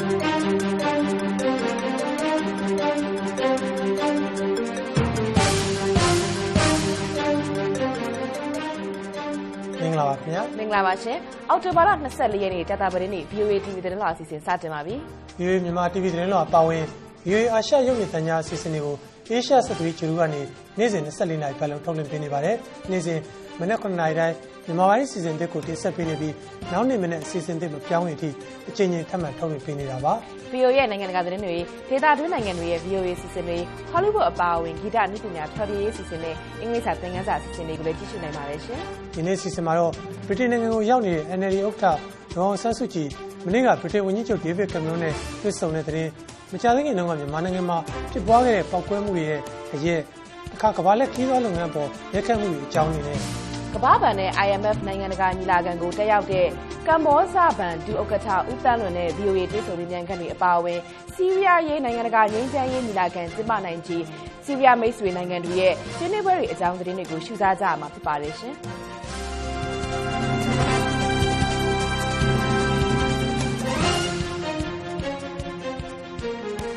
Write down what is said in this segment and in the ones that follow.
မင်္ဂလာပါခင်ဗျာမင်္ဂလာပါရှင်အောက်တိုဘာလ24ရက်နေ့ကြာတာပတင်းနေ့ VOA TV သတင်းတော်အစီအစဉ်စတင်ပါပြီဒီမြန်မာ TV သတင်းတော်အပါအဝင် VOA အာရှရုပ်မြင်သံကြားအစီအစဉ်တွေကို Asia 73ကျူကနေနေ့စဉ်24နာရီပတ်လုံးထုတ်လွှင့်ပေးနေပါတယ်နေ့စဉ်မနက်9နာရီတိုင်း မြန်မာပိုင်းအစီအစဉ်တွေကိုတင်ဆက်ပေးနေပြီးနောက်နေ့မနေ့အစီအစဉ်တွေမပြောင်းရင်အထိအချိန်ချင်းထပ်မံထုတ်လွှင့်ပေးနေတာပါ VOA ရဲ့နိုင်ငံတကာသတင်းတွေဒေတာတွင်းနိုင်ငံတွေရဲ့ VOA အစီအစဉ်တွေ Hollywood အပါအဝင်ဂီတအနုပညာဖျော်ဖြေရေးအစီအစဉ်နဲ့အင်္ဂလိပ်စာသင်ခန်းစာအစီအစဉ်တွေကိုလည်းကြည့်ရှုနိုင်ပါတယ်ရှင်ဒီနေ့အစီအစဉ်မှာတော့ဗြိတိန်နိုင်ငံကိုရောက်နေတဲ့ NLD ဥက္ကဋ္ဌဒေါအောင်ဆန်းစုကြည်မနေ့ကဗြိတိန်ဝန်ကြီးချုပ်ဒေးဗစ်ကင်မရွန်းနဲ့တွေ့ဆုံတဲ့တဲ့တင်မကြာသေးခင်တုန်းကမြန်မာနိုင်ငံမှာဖြစ်ပွားခဲ့တဲ့ပောက်ကွဲမှုတွေရဲ့အရက်အခါကမ္ဘာလက်ခီးသွွားလုပ်ငန်းပေါ်ရက်ခတ်မှုတွေအကြောင်းတွေနဲ့ ကမ္ဘာဘဏ်နဲ့ IMF နိုင်ငံတကာညီလာခံကိုတက်ရောက်တဲ့ကမ္ဘောဇဘဏ်ဒုဥက္ကဋ္ဌဦးတန်းလွင်နဲ့ VOA တွေ့ဆုံမြင်ခန့်တွေအပါအဝင်စီးရီးယားရေးနိုင်ငံတကာငြိမ်းချမ်းရေးညီလာခံကျင်းပနိုင်ခြေစီးရီးယားမိတ်ဆွေနိုင်ငံတွေရဲ့ဆွေးနွေးပွဲတွေအကြောင်းသတင်းတွေကိုရှုစားကြရမှာဖြစ်ပါတယ်ရှင်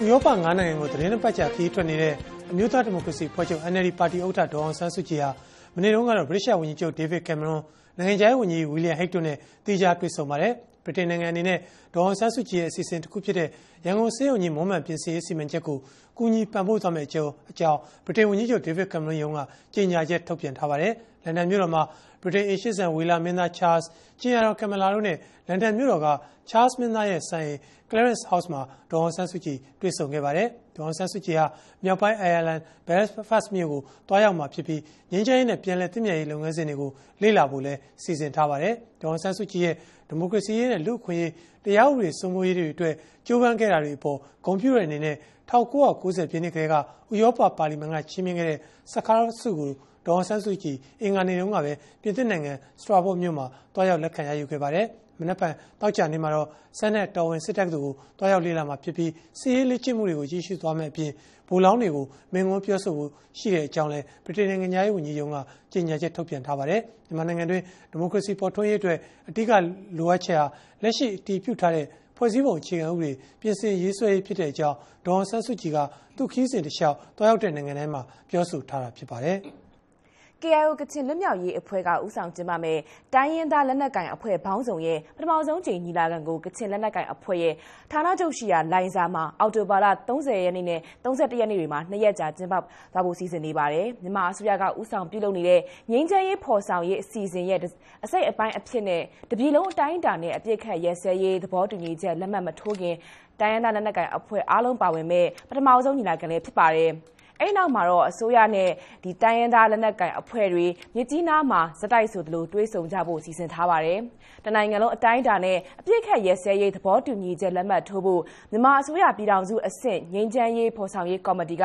ဥရောပ၅နိုင်ငံကိုသတင်းတစ်ပတ်ကြာခီးထွက်နေတဲ့အမျိုးသားဒီမိုကရေစီဖွဲ့ချုပ် NLD ပါတီဥက္ကဋ္ဌဒေါအောင်ဆန်းစုကြည်ဟာ မနေ့တုန်းကတော့ဗြိတိရှဝန်ကြီးချုပ်ဒေးဗစ်ကင်မရွန်းနိုင်ငံခြားရေးဝန်ကြီးဝီလီယံဟိတ်တို့နဲ့တီးခြားတွေ့ဆုံပါတယ် ဗြိတိန်နိုင်ငံအနေနဲ့ ဒေါအောင်ဆန်းစုကြည်ရဲ့ အစီအစဉ်တစ်ခုဖြစ်တဲ့ ရန်ကုန်စေယုံကြီး မွမ်းမံပြင်ဆင်ရေး စီမံချက်ကို ကူညီပံ့ပိုးသွားမယ့်အကြောင်းအကြောင်းဗြိတိန်ဝန်ကြီးချုပ်ဒေးဗစ်ကင်မရွန်းရုံးက ကြေညာချက် ထုတ်ပြန်ထားပါတယ် လန်ဒန်မြို့တော်မှာ ဗြိတိန်အေရှိဇန်ဝေလာမင်းသားချားစ်ကျင်းရတော်ကင်မလာတို့နဲ့လန်ဒန်မြို့တော်ကချားစ်မင်းသားရဲ့ဆိုင် Clarence House မှာဒေါအောင်ဆန်းစုကြည်တွေ့ဆုံခဲ့ပါတယ်။ဒေါအောင်ဆန်းစုကြည်ဟာမြောက်ပိုင်းအိုင်ယာလန် Belfast မြို့ကိုတွားရောက်မှာဖြစ်ပြီးငင်းချိုင်းနဲ့ပြည်လဲ့တည်မြဲရေးလုပ်ငန်းစဉ်တွေကိုလေ့လာဖို့လည်းစီစဉ်ထားပါတယ်။ဒေါအောင်ဆန်းစုကြည်ရဲ့ဒီမိုကရေစီရေးနဲ့လူ့အခွင့်အရေးတရားဥပဒေစိုးမိုးရေးတွေအတွက်ကြိုးပမ်းခဲ့တာတွေအပေါ်ဂုဏ်ပြုတဲ့အနေနဲ့1990ပြည့်နှစ်ကလေးကဥရောပပါလီမန်ကချီးမြှင့်ခဲ့တဲ့စကားဆုကို ဒေါအောင်ဆန်းစုကြည်အင်္ဂါနေ့တုန်းကပဲပြည်သစ်နိုင်ငံစထရာဘော့မြို့မှာတွားရောက်လက်ခံရယူခဲ့ပါတယ်။မနက်ဖြန်တောက်ကြနေမှာတော့ဆန်နဲ့တော်ဝင်စစ်တပ်တို့ကိုတွားရောက်လေ့လာမှာဖြစ်ပြီးစီးရေးလက်ကျင့်မှုတွေကိုကြီးစုသွားမယ့်အပြင်ဗိုလ်လောင်းတွေကိုမင်္ဂွန်းပြောဆိုဖို့ရှိတဲ့အကြောင်းလဲဗြိတိန်နိုင်ငံသားရေးဝန်ကြီးရုံးကကြေညာချက်ထုတ်ပြန်ထားပါတယ်။မြန်မာနိုင်ငံတွင်ဒီမိုကရေစီပေါ်ထွန်းရေးအတွက်အဓိကလိုအပ်ချက်ဟာလက်ရှိအတည်ပြုထားတဲ့ဖွဲ့စည်းပုံအခြေခံဥပဒေပြင်ဆင်ရေးဆွဲရေးဖြစ်တဲ့အကြောင်းဒေါအောင်ဆန်းစုကြည်ကသူ့ခီးစဉ်တစ်လျှောက်တွားရောက်တဲ့နိုင်ငံတိုင်းမှာပြောဆိုထားတာဖြစ်ပါတယ်။ KIO ကချင်လွတ်မြောက်ရေးအဖွဲ့ကဥဆောင်ကျင်းပမယ်တိုင်းရင်းသားလက်နက်ကင်အဖွဲ့ဘောင်းဆောင်ရဲ့ပထမဆုံးချိန်ညီလာခံကိုကချင်လက်နက်ကင်အဖွဲ့ရဲ့ဌာနချုပ်ရှိရာလိုင်ဇာမှာအော်တိုဘာလ30ရက်နေ့နဲ့31ရက်နေ့တွေမှာနှစ်ရက်ကြာကျင်းပသွားဖို့စီစဉ်နေပါတယ်မြန်မာအစိုးရကဥဆောင်ပြုလုပ်နေတဲ့ငြိမ်းချမ်းရေးဖော်ဆောင်ရေးအစီအစဉ်ရဲ့အစိတ်အပိုင်းအဖြစ်နဲ့တပြည်လုံးအတိုင်းအတာနဲ့အပြစ်ခတ်ရဲစဲရေးသဘောတူညီချက်လက်မှတ်မထိုးခင်တိုင်းရင်းသားလက်နက်ကင်အဖွဲ့အားလုံးပါဝင်မဲ့ပထမဆုံးညီလာခံလည်းဖြစ်ပါတယ် အဲ့နောက်မှာတော့အစိုးရနဲ့ဒီတိုင်းရင်းသားလက်နက်ကင်အဖွဲ့တွေမြစ်ကြီးနားမှာစတိုက်ဆိုသလိုတွေးဆုံကြဖို့စီစဉ်ထားပါတယ်။တနိုင်ငံလုံးအတိုင်းအတာနဲ့အပြစ်ခတ်ရဲစဲရေးသဘောတူညီချက်လက်မှတ်ထိုးဖို့မြန်မာအစိုးရပြည်ထောင်စုအဆင့်ငြိမ်းချမ်းရေးဖော်ဆောင်ရေးကော်မတီက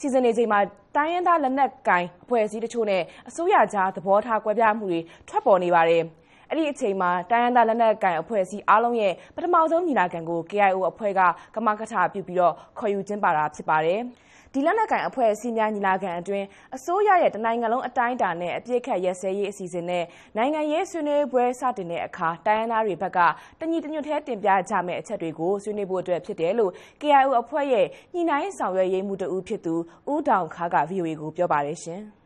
စီစဉ်နေချိန်မှာတိုင်းရင်းသားလက်နက်ကင်အဖွဲ့အစည်းတချို့နဲ့အစိုးရကြားသဘောထားကွဲပြားမှုတွေထွက်ပေါ်နေပါတယ်။အဲ့ဒီအချိန်မှာတိုင်းရင်းသားလက်နက်ကိုင်အဖွဲ့အစည်းအားလုံးရဲ့ပထမဆုံးညီလာခံကို KIO အဖွဲ့ကကမကထပြုပြီးတော့ခေါ်ယူကျင်းပတာဖြစ်ပါတယ်။ ဒီလက်နက်ကင်အဖွဲ့အစည်းများညီလာခံအတွင်းအစိုးရရဲ့တနိုင်ငံလုံးအတိုင်းအတာနဲ့အပြစ်ခတ်ရဲစဲရေးအစီအစဉ်နဲ့နိုင်ငံရေးဆွေးနွေးပွဲစတင်တဲ့အခါတိုင်းရင်းသားတွေဘက်ကတညီတညွတ်ထဲတင်ပြကြမယ့်အချက်တွေကိုဆွေးနွေးဖို့အတွက်ဖြစ်တယ်လို့ KIO အဖွဲ့ရဲ့ညှိနှိုင်းဆောင်ရွက်ရေးမှူးတဦးဖြစ်သူဦးတောင်ခါက VOA ကိုပြောပါတယ်ရှင်။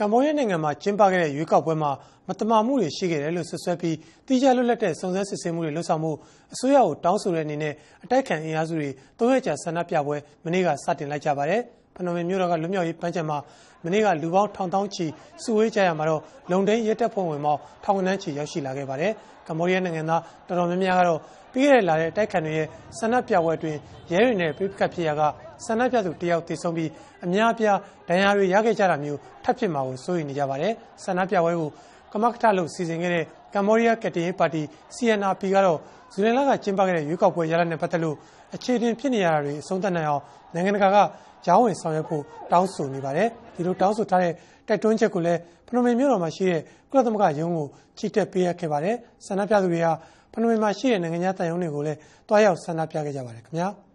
ကမ္ဘောဒီးယားနိုင်ငံမှာကျင်းပခဲ့တဲ့ရွေးကောက်ပွဲမှာ မတမာမှုတွေရှိခဲ့တယ်လို့ဆွဆွဲပြီးတိကျလွတ်လပ်တဲ့စုံစမ်းစစ်ဆေးမှုတွေလှုပ်ဆောင်မှုအစိုးရကိုတောင်းဆိုတဲ့အနေနဲ့အတိုက်ခံအင်အားစုတွေသုံးရက်ကြာဆန္ဒပြပွဲမနေ့ကစတင်လိုက်ကြပါတယ်။ဖနွန်မြို့တော်ကလွတ်မြောက်ရေးပန်းချံမှာမနေ့ကလူပေါင်းထောင်တောင်းချီစုဝေးကြရမှာတော့လုံဒိန်းရဲတပ်ဖွဲ့ဝင်ပေါင်းထောင်ကနန်းချီရောက်ရှိလာခဲ့ပါတယ်။ကမ္ဘောဒီးယားနိုင်ငံသားတော်တော်များများကတော့ပြီးခဲ့တဲ့လာတဲ့အတိုက်ခံတွေရဲ့ဆန္ဒပြပွဲအတွင်းရဲတွေနဲ့ပြစ်ခတ်ဖြစ်ရာကဆန္ဒပြသူတယောက်တည်ဆုံပြီးအများအပြားဒဏ်ရာတွေရခဲ့ကြတာမျိုးထပ်ဖြစ်မှာကိုစိုးရိမ်နေကြပါတယ်။ဆန္ဒပြပွဲကို ကမကထလို့စီစဉ်ခဲ့တဲ့ကမ္ဘောဒီးယားကက်တင်ရေးပါတီ CNRP ကတော့ဇူလိုင်လကကျင်းပခဲ့တဲ့ရွေးကောက်ပွဲရလဒ်နဲ့ပတ်သက်လို့အခြေတင်ဖြစ်နေရတာတွေအဆုံးသတ်နိုင်အောင်နိုင်ငံတကာကကြောင်းဝင်ဆောင်ရွက်ဖို့တောင်းဆိုနေပါတယ်။ဒီလိုတောင်းဆိုထားတဲ့တိုက်တွန်းချက်ကိုလည်းဖနွန်မြို့တော်မှာရှိတဲ့ကုလသမဂ္ဂရုံးကိုကြီးတက်ပေးရခဲ့ပါတယ်။ဆန္ဒပြသူတွေဟာဖနွန်မှာရှိတဲ့နိုင်ငံခြားတန်ယုံတွေကိုလည်းတွားရောက်ဆန္ဒပြခဲ့ကြပါတယ်ခင်ဗျာ။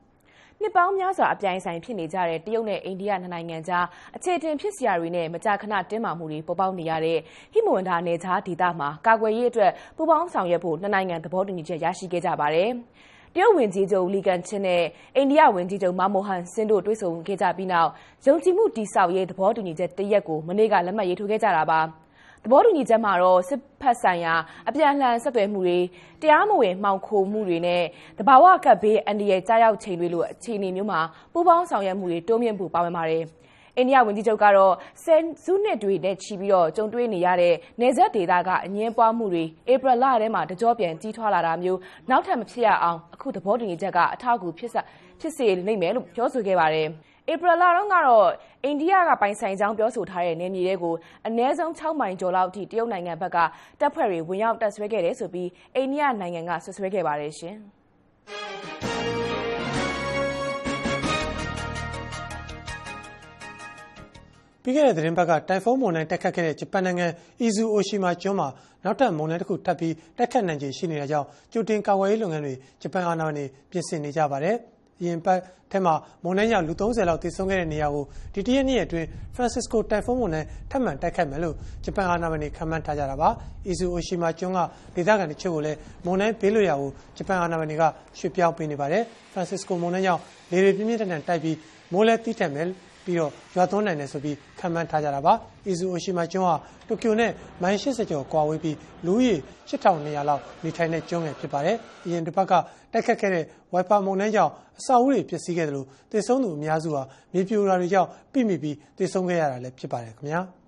နှစ်ပေါင်းများစွာအပြိုင်ဆိုင်ဖြစ်နေကြတဲ့တရုတ်နဲ့အိန္ဒိယနှစ်နိုင်ငံကြားအခြေတင်ဖြစ်စရာတွေနဲ့မကြာခဏတင်းမာမှုတွေပေါ်ပေါက်နေရတဲ့ဟိမဝန္တာနယ်ခြားဒေသမှာကာကွယ်ရေးအတွက်ပူးပေါင်းဆောင်ရွက်ဖို့နှစ်နိုင်ငံသဘောတူညီချက်ရရှိခဲ့ကြပါတယ်။တရုတ်ဝန်ကြီးချုပ်လီကန်ချင်းနဲ့အိန္ဒိယဝန်ကြီးချုပ်မာမိုဟန်ဆင်းတို့တွေ့ဆုံခဲ့ကြပြီးနောက်ယုံကြည်မှုတည်ဆောက်ရေးသဘောတူညီချက်တရက်ကိုမနေ့ကလက်မှတ်ရေးထိုးခဲ့ကြတာပါ။ သဘောတူညီချက်မှာတော့စစ်ဖက်ဆိုင်ရာအပြန်အလှန်ဆက်သွယ်မှုတွေတရားမဝင်မှောင်ခိုမှုတွေနဲ့တဘာဝကပ်ဘေးအန္တရာယ်ကြားရောက်ချိန်တွေလိုအခြေအနေမျိုးမှာပူးပေါင်းဆောင်ရွက်မှုတွေတိုးမြင့်ဖို့ပါဝင်ပါတယ်။အိန္ဒိယဝန်ကြီးချုပ်ကတော့ဆယ်စုနှစ်တွေနဲ့ချီပြီးတော့ကြုံတွေ့နေရတဲ့နေဆက်ဒေသကအငင်းပွားမှုတွေဧပြီလထဲမှာတကြောပြန်ကြီးထွားလာတာမျိုးနောက်ထပ်မဖြစ်ရအောင်အခုသဘောတူညီချက်ကအထောက်အကူဖြစ်ဖြစ်စေနိုင်မယ်လို့ပြောဆိုခဲ့ပါတယ်။ ဧပြီလတုန်းကတော့အိန္ဒိယကပိုင်ဆိုင်ကြောင်းပြောဆိုထားတဲ့နယ်မြေတွေကိုအနည်းဆုံး6မိုင်ကျော်လောက်အထိတရုတ်နိုင်ငံဘက်ကတပ်ဖွဲ့တွေဝင်ရောက်တပ်ဆွဲခဲ့တယ်ဆိုပြီးအိန္ဒိယနိုင်ငံကဆွဆွဲခဲ့ပါတယ်ရှင်။ပြီးခဲ့တဲ့သတင်းပတ်ကတိုင်ဖုန်းမုန်တိုင်းတက်ခတ်ခဲ့တဲ့ဂျပန်နိုင်ငံအီဇူအိုရှီမာကျွန်းမှာနောက်ထပ်မုန်တိုင်းတစ်ခုထပ်ပြီးတက်ခတ်နိုင်ခြေရှိနေတာကြောင့်ကြိုတင်ကာကွယ်ရေးလုပ်ငန်းတွေဂျပန်အာဏာပိုင်တွေပြင်ဆင်နေကြပါတယ်။ အရင်ပတ်ထဲမှာမုန်တိုင်းကြောင့်လူ30လောက်သေဆုံးခဲ့တဲ့နေရာကိုဒီတရက်နေ့အတွင်း Francisco တိုင်ဖုန်းမုန်တိုင်းထပ်မံတိုက်ခတ်မယ်လို့ဂျပန်အာဏာပိုင်တွေခန့်မှန်းထားကြတာပါ။အီဇူအိုရှီမာကျွန်းကဒေသခံတချို့ကိုလည်းမုန်တိုင်းဘေးလွတ်ရာကိုဂျပန်အာဏာပိုင်တွေကရွှေ့ပြောင်းပေးနေပါတယ်။ Francisco မုန်တိုင်းကြောင့်လေတွေပြင်းပြင်းထန်ထန်တိုက်ပြီးမိုးလဲတီးထက်မယ်ပြီးတော့ရွာသွန်းနိုင်တယ်ဆိုပြီးခံမှန်းထားကြတာပါ။အီဇူအိုရှီမာကျွန်းဟာတိုကျိုနဲ့မိုင်80ကျော်ကွာဝေးပြီးလူဦးရေ8200လောက်နေထိုင်တဲ့ကျွန်းငယ်ဖြစ်ပါတယ်။အရင်တစ်ပတ်က တိုက်ခတ်ခဲ့တဲ့ဝိုင်ပါမုန်တိုင်းကြောင့်အဆောက်အဦတွေပျက်စီးခဲ့တယ်လို့သေဆုံးသူအများစုဟာမြေပြိုတာတွေကြောင့်ပြိမိပြီးသေဆုံးခဲ့ရတာလည်းဖြစ်ပါတယ်ခင်ဗျာ။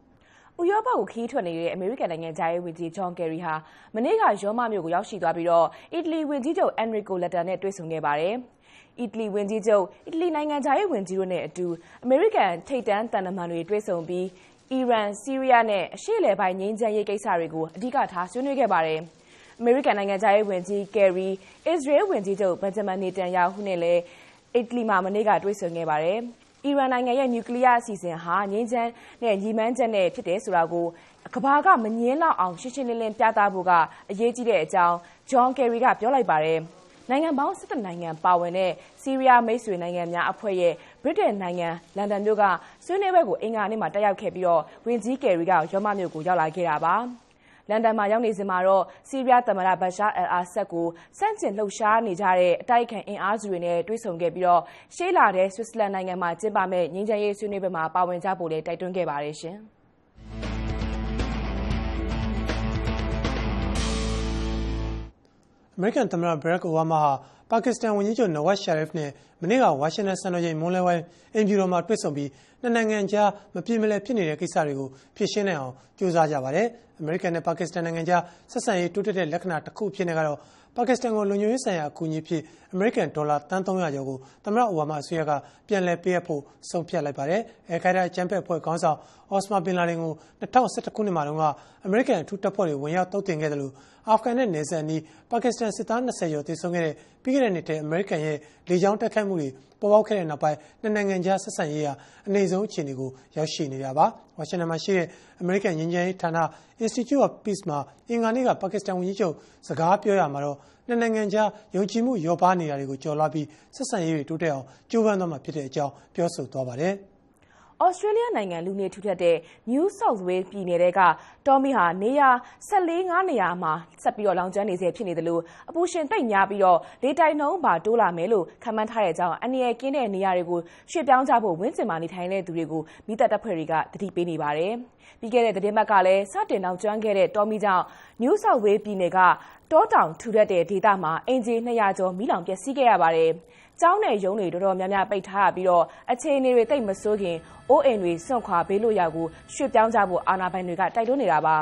ဥရောပကိုခီးထွက်နေတဲ့အမေရိကန်နိုင်ငံသားရေးဝန်ကြီးဂျွန်ကယ်ရီဟာမနေ့ကရောမမြို့ကိုရောက်ရှိသွားပြီးတော့အီတလီဝန်ကြီးချုပ်အန်ရီကိုလက်တာနဲ့တွေ့ဆုံခဲ့ပါတယ်။အီတလီဝန်ကြီးချုပ်အီတလီနိုင်ငံသားရေးဝန်ကြီးတို့နဲ့အတူအမေရိကန်ထိပ်တန်းတန်တမန်တွေတွေ့ဆုံပြီးအီရန်၊ဆီးရီးယားနဲ့အရှေ့အလယ်ပိုင်းငြိမ်းချမ်းရေးကိစ္စတွေကိုအဓိကထားဆွေးနွေးခဲ့ပါတယ်။ အမေရိကန်နိုင်ငံသားရေးဝန်ကြီးကယ်ရီ၊အစ္စရေးဝန်ကြီးချုပ်ဘန်ဂျမန်နေတန်ယာဟုနဲ့လည်းအီတလီမှာမနေ့ကတွေ့ဆုံခဲ့ပါတယ်။အီရန်နိုင်ငံရဲ့နျူကလ িয়ার အစီအစဉ်ဟာငြိမ်းချမ်းတဲ့ညီမှန်းချက်နဲ့ဖြစ်တယ်ဆိုတာကိုကမ္ဘာကမငင်းလောက်အောင်ရှင်းရှင်းလင်းလင်းပြသဖို့ကအရေးကြီးတဲ့အကြောင်းဂျွန်ကယ်ရီကပြောလိုက်ပါတယ်။နိုင်ငံပေါင်း17နိုင်ငံပါဝင်တဲ့ဆီးရီးယားမိတ်ဆွေနိုင်ငံများအဖွဲ့ရဲ့ဗြိတိန်နိုင်ငံလန်ဒန်မြို့ကဆွေးနွေးပွဲကိုအင်္ဂါနေ့မှာတက်ရောက်ခဲ့ပြီးတော့ဝန်ကြီးကယ်ရီကရောမမြို့ကိုရောက်လာခဲ့တာပါ လန်ဒန်မှာရောက်နေစဉ်မှာတော့ဆီးရီးယားသမ္မတဘရှာအယ်အာဆတ်ကိုစန့်ကျင်လှုပ်ရှားနေကြတဲ့အတိုက်ခံအင်အားစုတွေနဲ့တွေ့ဆုံခဲ့ပြီးတော့ရှေးလာတဲ့ဆွစ်ဇာလန်နိုင်ငံမှာကျင်းပမဲ့ငြိမ်းချမ်းရေးဆွေးနွေးပွဲမှာပါဝင်ကြဖို့လည်းတိုက်တွန်းခဲ့ပါတယ်ရှင်။အမေရိကန်သမ္မတဘရက်အိုဘားမားဟာပါကစ္စတန်ဝန်ကြီးချုပ်နဝတ်ရှာရစ်နဲ့မနေ့ကဝါရှင်တန်စံတော်ချိန်မွန်းလွဲပိုင်းအင်ဖြူတော်မှာတွေ့ဆုံပြီးနှစ်နိုင်ငံကြားမပြေမလည်ဖြစ်နေတဲ့ကိစ္စတွေကိုဖြေရှင်းနိုင်အောင်ကြိုးစားကြပါတယ်။ အမေရိကန်နဲ့ပါကစ္စတန်နိုင်ငံကြားဆက်ဆံရေးတိုးတက်တဲ့လက္ခဏာတစ်ခုအဖြစ်နဲ့ကတော့ပါကစ္စတန်ကိုလုံခြုံရေးဆိုင်ရာအကူအညီဖြစ်အမေရိကန်ဒေါ်လာတန်း300ကျော်ကိုသမ္မတအိုဘားမားအစိုးရကပြန်လည်ပေးအပ်ဖို့ဆုံးဖြတ်လိုက်ပါတယ်။အဲခိုင်ဒါအကြမ်းဖက်အဖွဲ့ခေါင်းဆောင်အော့စမာဘင်လာဒင်ကို2011ခုနှစ်မှာတုန်းကအမေရိကန်အထူးတပ်ဖွဲ့တွေဝင်ရောက်တုတ်တင်ခဲ့တယ်လို့အာဖဂန်နဲ့နယ်စပ်အနီးပါကစ္စတန်စစ်သား20ကျော်သေဆုံးခဲ့တဲ့ ပြီးခဲ့တဲ့နှစ်ထဲအမေရိကန်ရဲ့လေကြောင်းတိုက်ခိုက်မှုတွေပေါ်ပေါက်ခဲ့တဲ့နောက်ပိုင်းနှစ်နိုင်ငံကြားဆက်ဆံရေးဟာအနေဆုံးအခြေအနေကိုရောက်ရှိနေတာပါ။ဝါရှင်တန်မှာရှိတဲ့အမေရိကန်ငြိမ်းချမ်းရေးဌာန Institute of Peace မှာအင်္ဂါနေ့ကပါကစ္စတန်ဝန်ကြီးချုပ်စကားပြောရမှာတော့နှစ်နိုင်ငံကြားယုံကြည်မှုလျော့ပါးနေတာတွေကိုကျော်လွှားပြီးဆက်ဆံရေးတွေတိုးတက်အောင်ကြိုးပမ်းသွားမှာဖြစ်တဲ့အကြောင်းပြောဆိုသွားပါတယ်။ ဩစတြေးလျနိုင်ငံလူနေထူထပ်တဲ့ New South Wales ပြည်နယ်ကတောမီဟာနေရာ14 5နေရာမှာဆက်ပြီးတော့လောင်ကျွမ်းနေစေဖြစ်နေတယ်လို့အပူရှင်တိတ်များပြီးတော့လေတိုက်နှုန်းပါတိုးလာမယ်လို့ခန့်မှန်းထားတဲ့အကြောင်းအနည်းကင်းတဲ့နေရာတွေကိုရွှေ့ပြောင်းကြဖို့ဝင်းကျင်မှာနေထိုင်တဲ့သူတွေကိုမိသက်တပ်ဖွဲ့တွေကတတိပေးနေပါတယ်။ပြီးခဲ့တဲ့သတင်းပတ်ကလည်းစတင်လောင်ကျွမ်းခဲ့တဲ့တောမီကြောင့် New South Wales ပြည်နယ်ကတောတောင်ထူထပ်တဲ့ဒေသမှာအင်ဂျီ200ကျော်မိလောင်ပျက်စီးခဲ့ရပါတယ်။ ကျောင်းနယ်ရုံးတွေတော်တော်များများပိတ်ထားရပြီးတော့အခြေအနေတွေတိတ်မဆိုးခင်အိုးအိမ်တွေစွန့်ခွာဘေးလို့ရောက်ကိုရွှေ့ပြောင်းကြဖို့အာဏာပိုင်တွေကတိုက်တွန်းနေတာပါ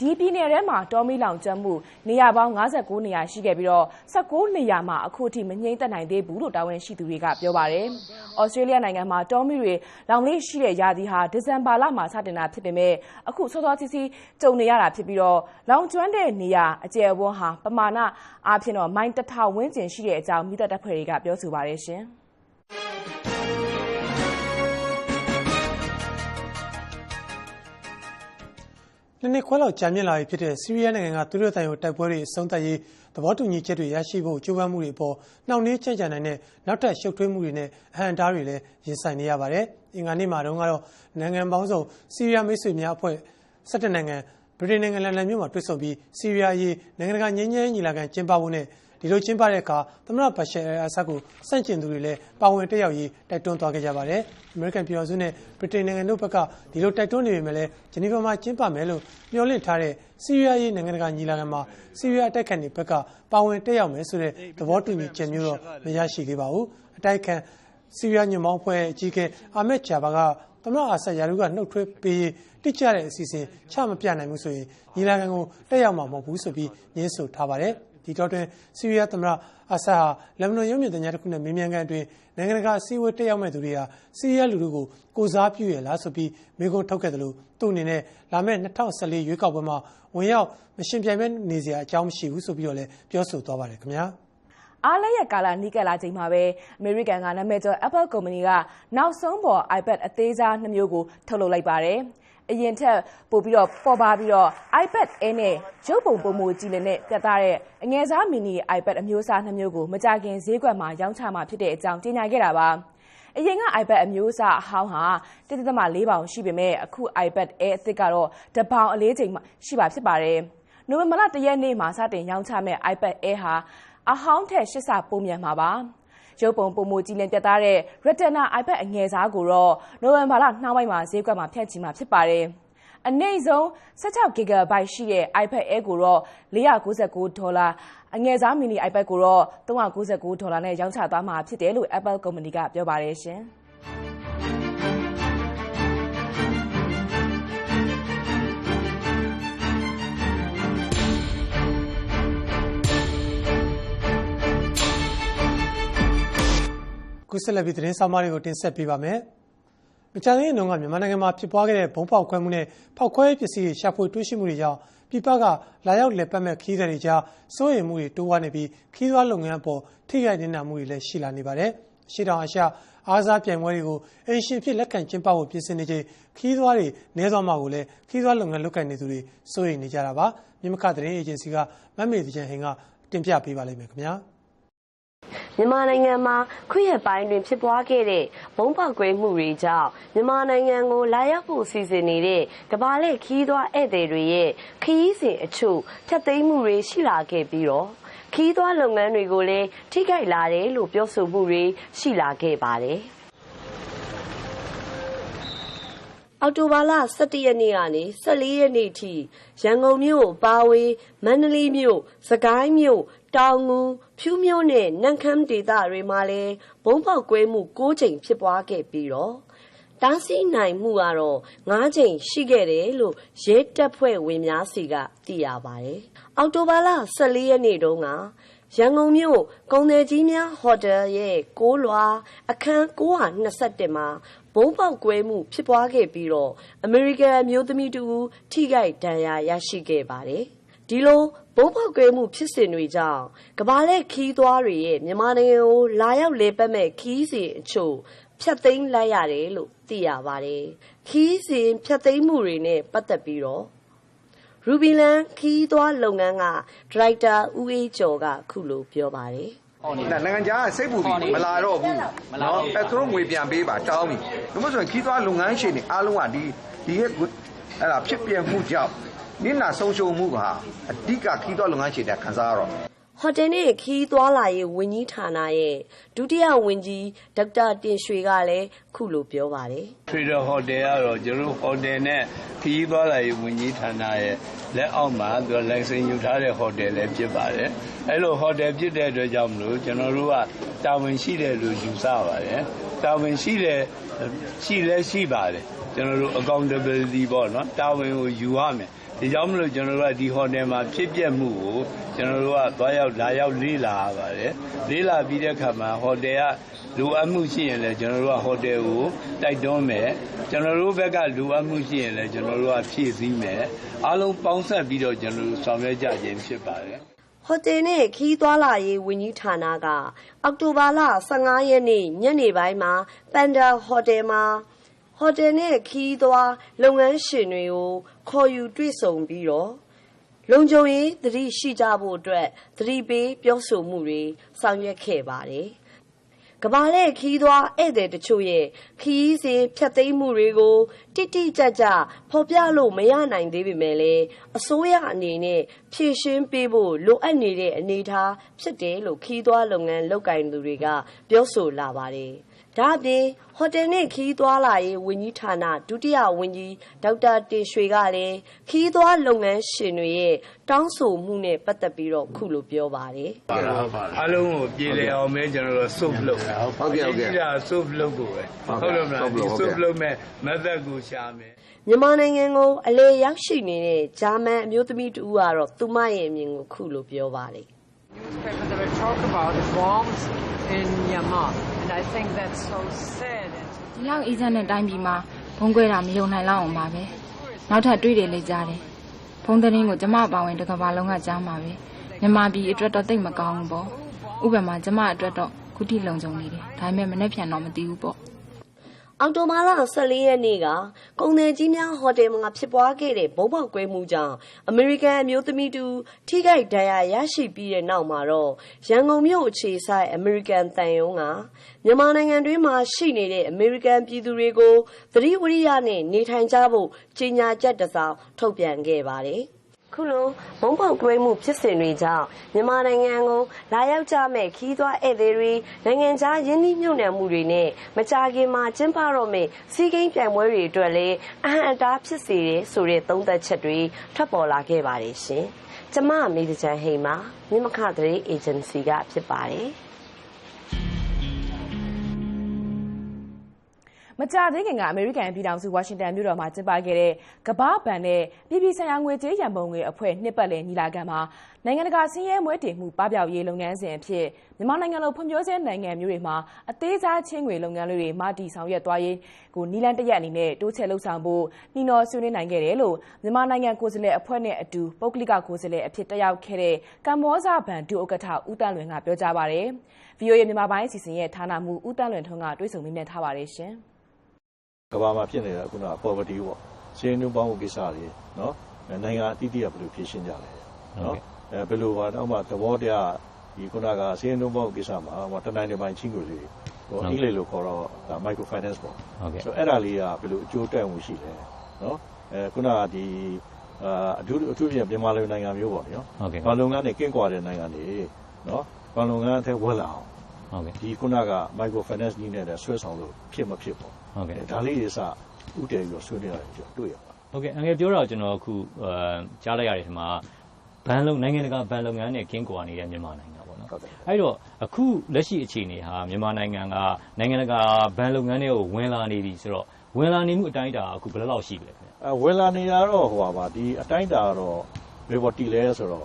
ဒီပြည်နယ်ထဲမှာတောမီလောင်ကျွမ်းမှုနေရာပေါင်း59နေရာရှိခဲ့ပြီးတော့19နေရာမှာအခုထိမငြိမ့်သက်နိုင်သေးဘူးလို့တာဝန်ရှိသူတွေကပြောပါတယ်။ဩစတြေးလျနိုင်ငံမှာတောမီတွေလောင်လေးရှိတဲ့ရာသီဟာဒီဇင်ဘာလမှာစတင်တာဖြစ်ပေမဲ့အခုစောစောစီးစီးကြုံနေရတာဖြစ်ပြီးတော့လောင်ကျွမ်းတဲ့နေရာအကျယ်ဝန်းဟာပမာဏအားဖြင့်တော့မိုင်တထောင်ဝန်းကျင်ရှိတဲ့အကြောင်းမိသက်တပ်ဖွဲ့တွေကပြောဆိုပါတယ်ရှင်။ နှစ်နှစ်ခွဲလောက်ကြာမြင့်လာပြီဖြစ်တဲ့ဆီးရီးယားနိုင်ငံကသူတို့တိုင်ကိုတိုက်ပွဲတွေအဆုံးသတ်ရေးသဘောတူညီချက်တွေရရှိဖို့ကြိုးပမ်းမှုတွေပေါ်နှောင့်နှေးကြံ့ကြာနိုင်တဲ့နောက်ထပ်ရှုပ်ထွေးမှုတွေနဲ့အဟန့်အတားတွေလည်းရင်ဆိုင်နေရပါတယ်။အင်္ဂါနေ့မှာတုန်းကတော့နိုင်ငံပေါင်းစုံဆီးရီးယားမိတ်ဆွေများအဖွဲ့၁၇နိုင်ငံဗြိတိန်နိုင်ငံလန်ဒန်မြို့မှာတွေ့ဆုံပြီးဆီးရီးယားအရေးနိုင်ငံတကာငြိမ်းချမ်းရေးညီလာခံကျင်းပဖို့နဲ့ ဒီလိုကျင်းပတဲ့အခါသမ္မတဘရှာအယ်ဆတ်ကိုစန့်ကျင်သူတွေလည်းပါဝင်တက်ရောက်ရေးတိုက်တွန်းသွားခဲ့ကြပါတယ်။ American ပြည်တော်စုနဲ့ဗြိတိန်နိုင်ငံတို့ဘက်ကဒီလိုတိုက်တွန်းနေပေမဲ့လည်းဂျနီဗာမှာကျင်းပမယ်လို့မျှော်လင့်ထားတဲ့ဆီးရီးယားရေးနိုင်ငံတကာညီလာခံမှာဆီးရီးယားအတိုက်ခံတွေဘက်ကပါဝင်တက်ရောက်မယ်ဆိုတဲ့သဘောတူညီချက်မျိုးတော့မရရှိသေးပါဘူး။အတိုက်ခံဆီးရီးယားညွန့်ပေါင်းအဖွဲ့အကြီးအကဲအာမက်ဂျာဘာကသမ္မတအာဆတ်ရာထူးကနှုတ်ထွက်ပေးတိကျတဲ့အစီအစဉ်ချမပြနိုင်ဘူးဆိုရင်ညီလာခံကိုတက်ရောက်မှာမဟုတ်ဘူးဆိုပြီးညှင်းဆိုထားပါတယ်။ ဒီတော့တွင်ဆီးရီးယားသမ္မတအာဆတ်ဟာလက်ဘနွန်ရုပ်မြင်သံကြားတစ်ခုနဲ့မေးမြန်းခန်းအတွင်းနိုင်ငံတကာအစည်းအဝေးတက်ရောက်မဲ့သူတွေဟာဆီးရီးယားလူထုကိုကိုစားပြုရလားဆိုပြီးမေးခွန်းထုတ်ခဲ့တယ်လို့သူ့အနေနဲ့လာမယ့်2014ရွေးကောက်ပွဲမှာဝင်ရောက်မရှင်ပြိုင်မဲ့နေစရာအကြောင်းမရှိဘူးဆိုပြီးတော့လည်းပြောဆိုသွားပါတယ်ခင်ဗျာအားလည်းရကာလာနီးကပ်လာချိန်မှာပဲအမေရိကန်ကနာမည်ကျော် Apple ကုမ္ပဏီကနောက်ဆုံးပေါ် iPad အသေးစားနှမျိုးကိုထုတ်လုပ်လိုက်ပါတယ်။ အရင်ထက်ပိုပြီးတော့ပေါ်ပါပြီးတော့ iPad Air နဲ့ရုပ်ပုံပုံမူကြည်လင်နဲ့ပြသတဲ့အငယ်စား mini iPad အမျိုးအစားနှမျိုးကိုမကြခင်ဈေးကွက်မှာရောင်းချမှာဖြစ်တဲ့အကြောင်းကြေညာခဲ့တာပါအရင်က iPad အမျိုးအစားအဟောင်းဟာ1.4ပေါင်ရှိပေမဲ့အခု iPad Air အသစ်ကတော့တပေါင်အလေးချိန်ရှိပါဖြစ်ပါတယ်။နိုဝင်ဘာလ1ရက်နေ့မှာစတင်ရောင်းချမဲ့ iPad Air ဟာအဟောင်းထက်8ဆပိုမြန်မှာပါ။ ရုပ်ပုံပုံမူကြည်လင်ပြသတဲ့ Retina iPad အငယ်စားကိုတော့နိုဝင်ဘာလနှောင်းပိုင်းမှာဈေးကွက်မှာဖြန့်ချီမှာဖြစ်ပါတယ်။အနည်းဆုံး 16 GB ရှိတဲ့ iPad Air ကိုတော့499ဒေါ်လာအငယ်စား mini iPad ကိုတော့399ဒေါ်လာနဲ့ရောင်းချသွားမှာဖြစ်တယ်လို့ Apple ကုမ္ပဏီကပြောပါတယ်ရှင်။ ခုဆက်လက်ပြီးသတင်းစာမားတွေကိုတင်ဆက်ပေးပါမယ်။မကြာသေးခင်တုန်းကမြန်မာနိုင်ငံမှာဖြစ်ပွားခဲ့တဲ့ဘုံပေါက်ခွဲမှုနဲ့ဖောက်ခွဲပစ္စည်းတွေရှာဖွေတွေ့ရှိမှုတွေကြောင့်ပြည်ပကလာရောက်လည်ပတ်မဲ့ခီးသည်တွေကြားစိုးရိမ်မှုတွေတိုးဝါးနေပြီးခီးသွွားလုပ်ငန်းအပေါ်ထိခိုက်နေတာမှုတွေလည်းရှိလာနေပါတယ်။ရှေ့တောင်အာရှအားစားပြိုင်ပွဲတွေကိုအင်ရှင်ဖြစ်လက်ခံကျင်းပဖို့ပြင်ဆင်နေချိန်ခီးသွွားတွေနဲသွားမှာကိုလည်းခီးသွွားလုပ်ငန်းလုပ်ကိုင်နေသူတွေစိုးရိမ်နေကြတာပါ။မြမခသတင်းအေဂျင်စီကမမေတကြံဟင်ကတင်ပြပေးပါလိမ့်မယ်ခင်ဗျာ။ မြန်မာနိုင်ငံမှာခုရက်ပိုင်းတွင်ဖြစ်ပွားခဲ့တဲ့ဘုံပေါက်ကွဲမှုတွေကြောင့်မြန်မာနိုင်ငံကိုလာရောက်ဖို့စီစဉ်နေတဲ့ကဘာလက်ခီးသွားဧည့်သည်တွေရဲ့ခီးစဉ်အချို့ဖြတ်သိမ်းမှုတွေရှိလာခဲ့ပြီးတော့ခီးသွားလုပ်ငန်းတွေကိုလည်းထိခိုက်လာတယ်လို့ပြောဆိုမှုတွေရှိလာခဲ့ပါတယ်။အော်တိုဘာလ17ရက်နေ့ကနေ14ရက်နေ့ထိရန်ကုန်မြို့ပါဝေမန္တလေးမြို့စကိုင်းမြို့ တောင်ငူ ဖြူးမြို့နဲ့နန့်ခမ်းဒေသတွေမှာလည်းဘုံပေါက်ကွဲမှု၉ချိန်ဖြစ်ပွားခဲ့ပြီးတော့ တားဆီးနိုင်မှုကတော့၅ချိန်ရှိခဲ့တယ်လို့ ရဲတပ်ဖွဲ့ဝင်များစီက သိရပါတယ်။အော်တိုဘာလ14ရက်နေ့တုန်းက ရန်ကုန်မြို့ ကုံတယ်ကြီးများဟိုတယ်ရဲ့ကိုးလွာအခန်း921မှာဘုံပေါက်ကွဲမှု ဖြစ်ပွားခဲ့ပြီးတော့ အမေရိကန်မျိုးသမီးတူထိခိုက်ဒဏ်ရာ ရရှိခဲ့ပါတယ်။ ဒီလိုဘုံပေါက်ကွဲမှုဖြစ်စဉ်တွေကြောင့်ကဘာလက်ခီးသွားတွေရဲ့ မြန်မာနိုင်ငံကို လာရောက်လေပတ်မဲ့ခီးစဉ်အချို့ဖြတ်သိမ်းလိုက်ရတယ်လို့ သိရပါတယ်။ခီးစဉ်ဖြတ်သိမ်းမှုတွေနဲ့ ပတ်သက်ပြီးတော့ ရူဘီလန်ခီးသွားလုပ်ငန်းကဒရိုက်တာ ဦးအေးကျော်ကခုလိုပြောပါတယ် နိုင်ငံခြားက စိတ်ပူပြီးမလာတော့ဘူးနော်အဲသူတို့ငွေပြန်ပေးပါ တောင်းပြီ ဒါမှမဟုတ်ဆိုရင်ခီးသွားလုပ်ငန်းရှင်တွေ အားလုံးက ဒီဒီရဲ့အဲ့ဒါဖြစ်ပြမှုကြောင့် နင့်နာဆုံးရှုံးမှုကအဓိကခီးသွားလုပ်ငန်းရှင်တွေခံစားရတော့ဟိုတယ်နဲ့ခီးသွားလာရေးဝန်ကြီးဌာနရဲ့ဒုတိယဝန်ကြီးဒေါက်တာတင်ရွှေကလည်းခုလိုပြောပါတယ်။ Trader Hotel ကတော့ကျွန်တော်တို့ဟိုတယ်နဲ့ခီးသွားလာရေးဝန်ကြီးဌာနရဲ့လက်အောက်မှာသူက license ယူထားတဲ့ဟိုတယ်လည်းဖြစ်ပါတယ်။အဲ့လိုဟိုတယ်ဖြစ်တဲ့အတွက်ကြောင့်မလို့ကျွန်တော်တို့ကတာဝန်ရှိတယ်လို့ယူဆပါတယ်။တာဝန်ရှိတယ်ရှိလဲရှိပါတယ်။ကျွန်တော်တို့ accountability ပေါ့နော်တာဝန်ကိုယူရမယ် ဒီကြောင့်မလို့ကျွန်တော်တို့ကဒီဟိုတယ်မှာဖြစ်ပျက်မှုကိုကျွန်တော်တို့ကသွားရောက်လာရောက်လေးလာရပါတယ်လေးလာပြီးတဲ့အခါမှာဟိုတယ်ကလိုအပ်မှုရှိရင်လည်းကျွန်တော်တို့ကဟိုတယ်ကိုတိုက်တွန်းမယ်ကျွန်တော်တို့ဘက်ကလိုအပ်မှုရှိရင်လည်းကျွန်တော်တို့ကဖြည့်ဆည်းမယ်အားလုံးပေါင်းဆက်ပြီးတော့ကျွန်တော်တို့ဆောင်ရွက်ကြခြင်းဖြစ်ပါတယ်ဟိုတယ်နဲ့ခီးသွားလာရေးဝန်ကြီးဌာနကအောက်တိုဘာလ15ရက်နေ့ညနေပိုင်းမှာပန်ဒါဟိုတယ်မှာ ဟဟိုတယ်နဲ့ခီးသွားလုပ်ငန်းရှင်တွေကိုခေါ်ယူတွေ့ဆုံပြီးတော့လုံခြုံရေးသတိရှိကြဖို့အတွက်သတိပေးပြောဆိုမှုတွေဆောင်ရွက်ခဲ့ပါတယ်။ကဘာလက်ခီးသွားဧည့်သည်တချို့ရဲ့ခီးစဉ်ဖြတ်သိမ်းမှုတွေကိုတိတိကျကျဖော်ပြလို့မရနိုင်သေးပေမဲ့လည်းအစိုးရအနေနဲ့ဖြည့်ရှင်းပေးဖို့လိုအပ်နေတဲ့အနေအထားဖြစ်တယ်လို့ခီးသွားလုပ်ငန်းလုပ်ကိုင်သူတွေကပြောဆိုလာပါတယ်။ ဒါအပြင် ဟိုတယ်နဲ့ခီးသွားလာရေးဝန်ကြီးဌာန ဒုတိယဝန်ကြီး ဒေါက်တာတင်ရွှေကလည်းခီးသွားလုပ်ငန်းရှင်တွေရဲ့ တောင်းဆိုမှုနဲ့ ပတ်သက်ပြီးတော့ခုလိုပြောပါတယ် အားလုံးကို ပြေလည်အောင်မဲကျွန်တော်တို့ soft လုပ်တာဟုတ်ကဲ့ဟုတ်ကဲ့ဒီက soft လုပ်ကိုပဲဟုတ်ကဲ့ဟုတ်တယ်မလား soft ဒီလုပ်ဟုတ်ကဲ့ soft လုပ်မဲ့ method ကို ရှာမယ် မြန်မာနိုင်ငံကို အလေရောက်ရှိနေတဲ့ ဂျာမန်အမျိုးသမီးတူကတော့ သူမရဲ့အမြင်ကိုခုလိုပြောပါတယ် newspaper that would talk about the bombs in Myanmar. And I think that's so sad. And ဒီလောက်အေးချမ်းတဲ့တိုင်းပြည်မှာဘုံကွဲတာမယုံနိုင်လောက်အောင်ပါပဲနောက်ထပ်တွေးတယ်လေကြားတယ်ဘုံသတင်းကိုကျမအပါဝင်တစ်ကမ္ဘာလုံးကကြားမှာပဲမြန်မာပြည်အတွက်တော့တိတ်မကောင်းဘူးပေါ့ဥပမာကျမအတွက်တော့ခုထိလုံခြုံနေတယ်ဒါပေမဲ့မနေ့ပြန်တော့မသိဘူးပေါ့ အော်တိုမာလာ14ရက်နေ့ကကုန်သည်ကြီးများဟိုတယ်မှာဖြစ်ပွားခဲ့တဲ့ဘုံပေါက်ကွဲမှုကြောင့်အမေရိကန်အမျိုးသမီးတူထိခိုက်ဒဏ်ရာရရှိပြီးတဲ့နောက်မှာတော့ရန်ကုန်မြို့အခြေဆိုင်အမေရိကန်တန်ယုံကမြန်မာနိုင်ငံတွင်းမှာရှိနေတဲ့အမေရိကန်ပြည်သူတွေကိုသတိဝရိယနဲ့နေထိုင်ကြဖို့ကြေညာချက်တစ်စောင်ထုတ်ပြန်ခဲ့ပါတယ်။ ခုလိုဘုံပေါက်ကွဲမှုဖြစ်စဉ်တွေကြောင့်မြန်မာနိုင်ငံကိုလာရောက်ကြမဲ့ခီးသွွားဧည့်သည်တွေနိုင်ငံခြားယင်းနှိမ့်ညွန့်နယ်မှုတွေနဲ့မကြာခင်မှာကျင်းပတော့မယ့်စီးကိန်းပြိုင်ပွဲတွေအတွက်လည်းအဟံအတားဖြစ်စေတဲ့ဆိုတဲ့သုံးသက်ချက်တွေထွက်ပေါ်လာခဲ့ပါတယ်ရှင်။ကျမမေဒီချန်ဟိန်မှာမြမခသတင်းအေဂျင်စီကဖြစ်ပါတယ်။ မကြာသေးခင်ကအမေရိကန်ပြည်ထောင်စုဝါရှင်တန်မြို့တော်မှာကျင်းပခဲ့တဲ့ကမ္ဘာ့ဘဏ်နဲ့ပြည်ပြည်ဆိုင်ရာငွေကြေးရန်ပုံငွေအဖွဲ့နှစ်ပတ်လည်ညီလာခံမှာနိုင်ငံတကာဆင်းရဲမွဲတေမှုပပျောက်ရေးလုပ်ငန်းစဉ်အဖြစ်မြန်မာနိုင်ငံလိုဖွံ့ဖြိုးဆဲနိုင်ငံမျိုးတွေမှာအသေးစားချင်းငွေလုပ်ငန်းလေးတွေမတည်ဆောင်ရွက်သွားရေးကိုနီလန်တရက်အနေနဲ့တိုးချဲ့လှုပ်ဆောင်ဖို့နှီးနော်ဆွေးနွေးနိုင်ခဲ့တယ်လို့မြန်မာနိုင်ငံကိုယ်စားလှယ်အဖွဲ့နဲ့အတူပုဂ္ဂလိကကိုယ်စားလှယ်အဖြစ်တက်ရောက်ခဲ့တဲ့ကမ္ဘောဇဘဏ်ဒုဥက္ကဋ္ဌဦးတန်းလွင်ကပြောကြားပါတယ်။ VOA မြန်မာပိုင်းအစီအစဉ်ရဲ့ဌာနမှူးဦးတန်းလွင်ထွန်းကတွေ့ဆုံမေးမြန်းထားပါတယ်ရှင်။ ကဘာမှာဖြစ်နေတာခုနက poverty ပေါ့စင်းနှုံပေါင်းမှုကိစ္စတွေနော်အဲနိုင်ငံအသီးသီးကဘယ်လိုဖြေရှင်းကြလဲနော်အဲဘယ်လိုပါတော့မှသဘောတရားဒီခုနကစင်းနှုံပေါင်းမှုကိစ္စမှာဟိုတနိုင်တစ်ပိုင်းချင်းကိုလေဟိုအင်္ဂလိပ်လိုခေါ်တော့ဒါ micro finance ပေါ့ဟုတ်ကဲ့ဆိုတော့အဲ့ဒါလေးကဘယ်လိုအကျိုးတက်မှုရှိလဲနော်အဲခုနကဒီအာအထူးအထူးဖြင့်မြန်မာလူနိုင်ငံမျိုးပေါ့နော်ဟုတ်ကဲ့ဘာလုံငန်းတွေကင့်ကွာတဲ့နိုင်ငံတွေနော်ဘာလုံငန်းအထက်ဝက်လာအောင် ဟုတ်ကဲ့ဒီခုနက micro finance နည်းနဲ့လည်းဆွဲဆောင်လို့ဖြစ်မဖြစ်ပေါ့ဟုတ်ကဲ့ဒါလေးတွေစဥတည်ပြီးတော့ဆွေးနွေးရတယ်ကျွန်တော်တွေ့ရပါဟုတ်ကဲ့အငယ်ပြောတော့ကျွန်တော်အခုအဲကြားလိုက်ရတဲ့ဒီမှာဘဏ်လုံနိုင်ငံတကာဘဏ်လုပ်ငန်းနဲ့ကင်းကွာနေတဲ့မြန်မာနိုင်ငံပေါ့နော်ဟုတ်ကဲ့အဲ့တော့အခုလက်ရှိအခြေအနေဟာမြန်မာနိုင်ငံကနိုင်ငံတကာဘဏ်လုပ်ငန်းတွေကိုဝင်လာနေပြီဆိုတော့ဝင်လာနေမှုအတိုင်းအတာအခုဘယ်လောက်လောက်ရှိပြီလဲခင်ဗျအဲဝင်လာနေတာတော့ဟိုပါပါဒီအတိုင်းအတာကတော့ဘယ်ပေါ်တီလဲဆိုတော့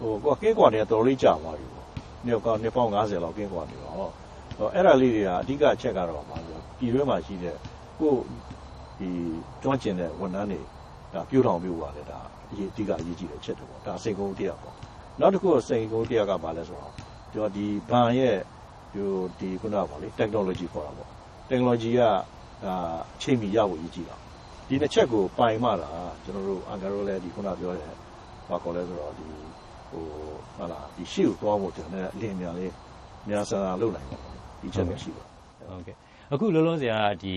ဟိုကိုကင်းကွာနေတော်တော်လေးကြာသွားပြီပေါ့ မြေကောင်းနေပေါင်း90လောက်ကင်းကွာနေတော့ဟောအဲ့ဒါလေးတွေကအဓိကအချက်ကတော့ပါဆိုပြည်တွင်းမှာရှိတဲ့ကိုဒီကျွမ်းကျင်တဲ့ဝန်ထမ်းတွေဒါပြိုးထောင်ပြိုးပါလေဒါအရေးအဓိကအရေးကြီးတဲ့အချက်တွေပေါ့ဒါစိန်ကုန်တရားပေါ့နောက်တစ်ခုစိန်ကုန်တရားကဘာလဲဆိုတော့ကျွန်တော်ဒီဘဏ်ရဲ့ဒီဒီခုနကပါလေ technology ခေါ်တာပေါ့ technology ကဒါချိန်မီရဖို့အရေးကြီးတာဒီတစ်ချက်ကိုပိုင်မှတာကျွန်တော်တို့အန်ကာရိုလည်းဒီခုနပြောတယ်ဘာခေါ်လဲဆိုတော့ဒီ ဟိုဟာလာဒီရှေ့ကိုသွားဖို့ကျွန်တော်လည်းအလင်းများလေးများစားလုပ်နိုင်တယ်ဒီချက်ပဲရှိပါဟုတ်ကဲ့အခုလောလောဆယ်ကဒီ